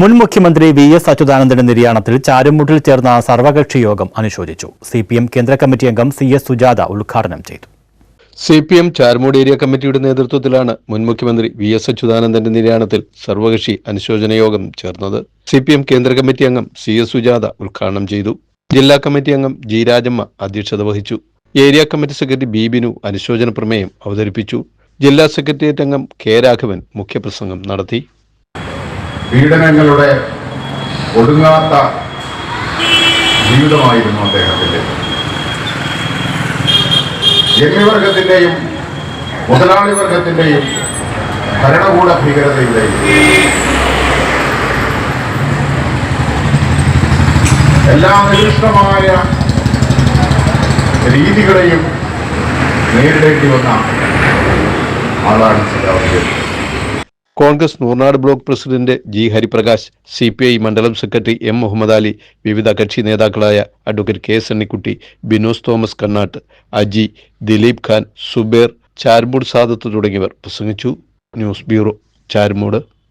മുൻ മുഖ്യമന്ത്രി V S അച്യുതാനന്ദന്റെ നിര്യാണത്തിൽ ചാരുമുട്ടിൽ ചേർന്ന സർവകക്ഷി യോഗം അനുശോചിച്ചു. സി പി എം കേന്ദ്ര കമ്മിറ്റി അംഗം സി എസ് സുജാത ഉദ്ഘാടനം ചെയ്തു. C P M Charummoodu area കമ്മിറ്റിയുടെ നേതൃത്വത്തിലാണ് മുൻ മുഖ്യമന്ത്രി വി എസ് അച്യുതാനന്ദന്റെ നിര്യാണത്തിൽ സർവകക്ഷി അനുശോചന യോഗം ചേർന്നത്. സി പി എം കേന്ദ്ര കമ്മിറ്റി അംഗം സി എസ് സുജാത ഉദ്ഘാടനം ചെയ്തു. ജില്ലാ കമ്മിറ്റി അംഗം ജി രാജമ്മ അധ്യക്ഷത വഹിച്ചു. ഏരിയ കമ്മിറ്റി സെക്രട്ടറി ബീബിനു അനുശോചന പ്രമേയം അവതരിപ്പിച്ചു. ജില്ലാ സെക്രട്ടേറിയറ്റ് അംഗം കെ രാഘവൻ മുഖ്യപ്രസംഗം നടത്തി. പീഡനങ്ങളുടെ ഒടുങ്ങാത്ത ജീവിതമായിരുന്നു അദ്ദേഹത്തിന്റെ ജന്മിവർഗത്തിന്റെയും മുതലാളി വർഗത്തിന്റെയും ഭരണകൂട ഭീകരതയുടെയും എല്ലാ നിരീക്ഷണമായ രീതികളെയും നേരിടേണ്ടി വന്ന ആളാണ് Siddhartha Congress Nooranad block president G Hariprakash C P I മണ്ഡലം സെക്രട്ടറി എം മുഹമ്മദ് അലി വിവിധ കക്ഷി നേതാക്കളായ advocate K Sunnykutty Binos Thomas Kannattu Aji Dileep Khan Suber Charummoodu Sadath തുടങ്ങിയവർ പ്രസംഗിച്ചു. News bureau Charummoodu